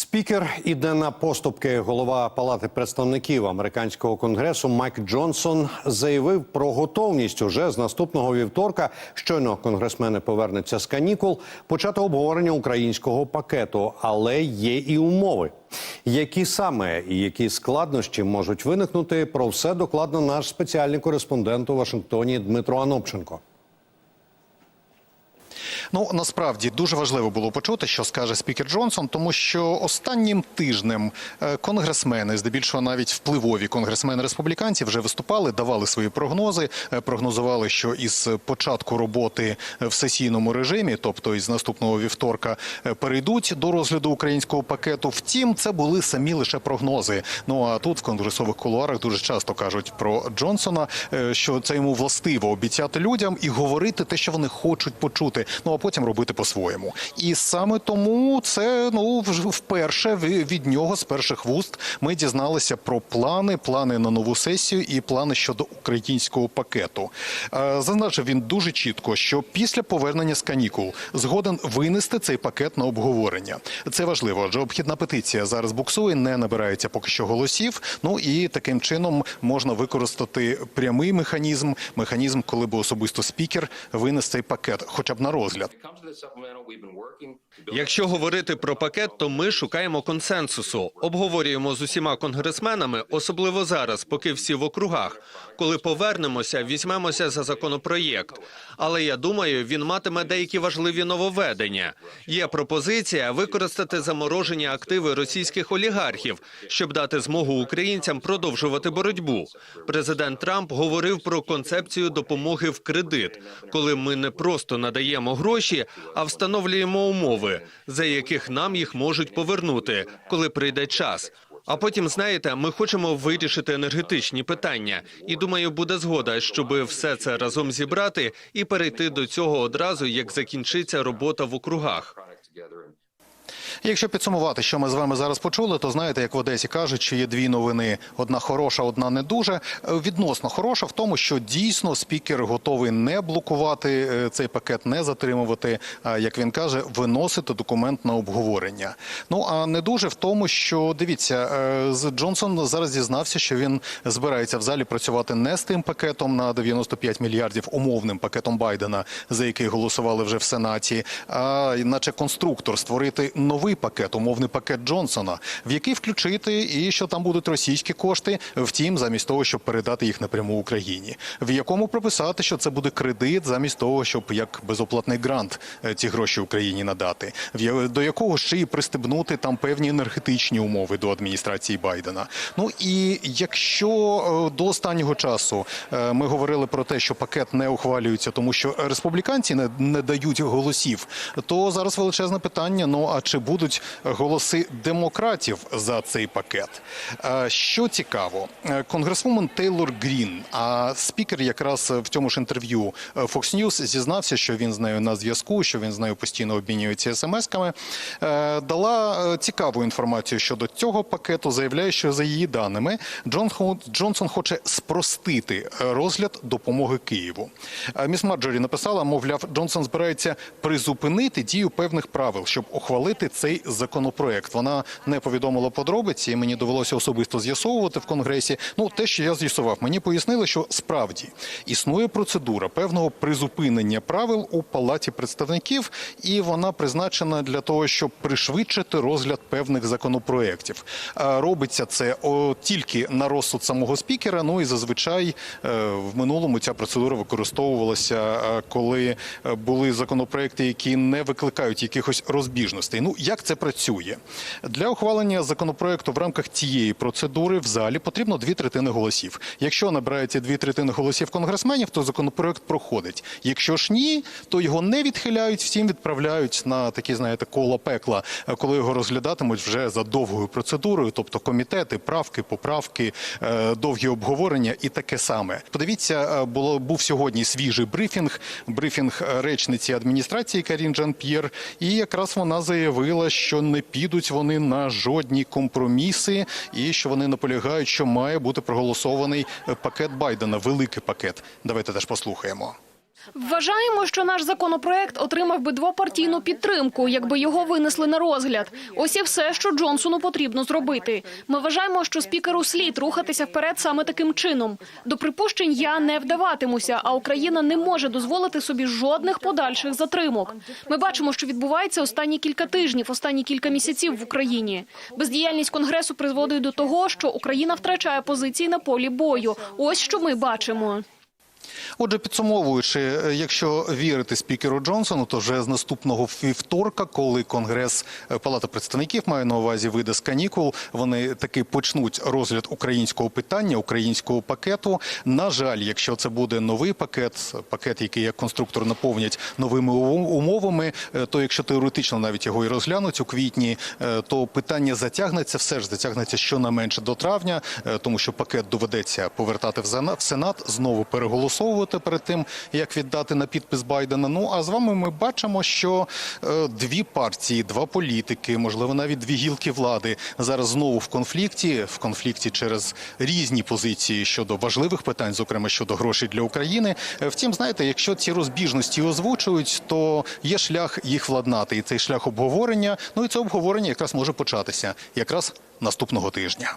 Спікер іде на поступки. Голова Палати представників американського конгресу Майк Джонсон заявив про готовність уже з наступного вівторка. Щойно конгресмени повернуться з канікул. Почати обговорення українського пакету, але є і умови. Які саме і які складнощі можуть виникнути? Про все докладно наш спеціальний кореспондент у Вашингтоні Дмитро Анопченко. Ну насправді дуже важливо було почути, що скаже спікер Джонсон, тому що останнім тижнем е, конгресмени, здебільшого навіть впливові конгресмени республіканці, вже виступали, давали свої прогнози, е, прогнозували, що із початку роботи в сесійному режимі, тобто із наступного вівторка, е, перейдуть до розгляду українського пакету. Втім, це були самі лише прогнози. Ну а тут в конгресових кулуарах дуже часто кажуть про Джонсона, е, що це йому властиво обіцяти людям і говорити те, що вони хочуть почути. Ну а потім робити по-своєму. І саме тому це ну вперше від нього з перших вуст ми дізналися про плани, плани на нову сесію і плани щодо українського пакету. Е, Зазначив він дуже чітко, що після повернення з канікул згоден винести цей пакет на обговорення. Це важливо, адже обхідна петиція зараз буксує, не набирається поки що голосів. Ну і таким чином можна використати прямий механізм, механізм, коли би особисто спікер винес цей пакет, хоча б на розгляд. Якщо говорити про пакет, то ми шукаємо консенсусу, обговорюємо з усіма конгресменами, особливо зараз, поки всі в округах. Коли повернемося, візьмемося за законопроєкт. Але я думаю, він матиме деякі важливі нововведення. Є пропозиція використати заморожені активи російських олігархів, щоб дати змогу українцям продовжувати боротьбу. Президент Трамп говорив про концепцію допомоги в кредит, коли ми не просто надаємо гроші, а встановлюємо умови, за яких нам їх можуть повернути, коли прийде час. А потім, знаєте, ми хочемо вирішити енергетичні питання, і думаю, буде згода, щоб все це разом зібрати і перейти до цього одразу, як закінчиться робота в округах. Якщо підсумувати, що ми з вами зараз почули, то знаєте, як в Одесі кажуть, що є дві новини: одна хороша, одна не дуже. Е, Відносно хороша в тому, що дійсно спікер готовий не блокувати е, цей пакет, не затримувати, а як він каже, виносити документ на обговорення. Ну а не дуже в тому, що дивіться, е, Джонсон зараз дізнався, що він збирається в залі працювати не з тим пакетом на 95 мільярдів, умовним пакетом Байдена, за який голосували вже в Сенаті, а наче конструктор створити новий пакет, умовний пакет Джонсона, в який включити і що там будуть російські кошти, втім, замість того, щоб передати їх напряму Україні, в якому прописати, що це буде кредит, замість того, щоб як безоплатний грант е, ці гроші Україні надати, до якого ще й пристебнути там певні енергетичні умови до адміністрації Байдена. Ну і якщо е, до останнього часу е, ми говорили про те, що пакет не ухвалюється, тому що республіканці не, не дають голосів, то зараз величезне питання: ну а чи будуть голоси демократів за цей пакет? Е, Що цікаво, е, конгресвумен Тейлор Грін, а спікер якраз в цьому ж інтерв'ю е, Fox News зізнався, що він з нею на зв'язку, що він з нею постійно обмінюється смс-ками. Дала цікаву інформацію щодо цього пакету. Заявляє, що за її даними Джонсон, хоче спростити розгляд допомоги Києву. Міс Марджорі написала, мовляв, Джонсон збирається призупинити дію певних правил, щоб ухвалити цей законопроект. Вона не повідомила подробиці. і Мені довелося особисто з'ясовувати в конгресі. Ну, те, що я з'ясував, мені пояснили, що справді існує процедура певного призупинення правил у палаті представників, і вона призначена для того, щоб пришвидшити розгляд певних законопроєктів. Е, Робиться це тільки на розсуд самого спікера. Ну і зазвичай е, в минулому ця процедура використовувалася, е, коли були законопроекти, які не викликають якихось розбіжностей. Ну як це працює для ухвалення законопроекту в рамках цієї процедури в залі потрібно дві третини голосів. Якщо набирається дві третини голосів конгресменів, то законопроект проходить. Якщо ж ні, то його не відхиляють, всім відправляють на такі, знаєте, коло пекла, коли його розглядатимуть вже за довгою процедурою, тобто комітети, правки, поправки, е, довгі обговорення і таке саме. Подивіться, е, було був сьогодні свіжий брифінг, брифінг е, речниці адміністрації Карін Жан П'єр, і якраз вона заявила, що не підуть вони на жодні компроміси, і що вони наполягають, що має бути проголосований пакет Байдена, великий пакет. Давайте теж послухаємо. Вважаємо, що наш законопроект отримав би двопартійну підтримку, якби його винесли на розгляд. Ось і все, що Джонсону потрібно зробити. Ми вважаємо, що спікеру слід рухатися вперед саме таким чином. До припущень я не вдаватимуся, а Україна не може дозволити собі жодних подальших затримок. Ми бачимо, що відбувається останні кілька тижнів, останні кілька місяців в Україні. Бездіяльність конгресу призводить до того, що Україна втрачає позиції на полі бою. Ось що ми бачимо. Отже, підсумовуючи, е, якщо вірити спікеру Джонсону, то вже з наступного вівторка, коли Конгрес е, Палата представників має на увазі вийде з канікул, вони таки почнуть розгляд українського питання, українського пакету. На жаль, якщо це буде новий пакет, пакет, який як конструктор наповнять новими умовами, е, то якщо теоретично навіть його і розглянуть у квітні, то питання затягнеться, все ж затягнеться щонайменше до травня, тому що пакет доведеться повертати в Сенат, знову переголосовувати перед тим, як віддати на підпис Байдена. Ну а з вами ми бачимо, що е, дві партії, два політики, можливо, навіть дві гілки влади зараз знову в конфлікті, в конфлікті через різні позиції щодо важливих питань, зокрема щодо грошей для України. Е, Втім, знаєте, якщо ці розбіжності озвучують, то є шлях їх владнати, і цей шлях обговорення. Ну і це обговорення якраз може початися якраз наступного тижня.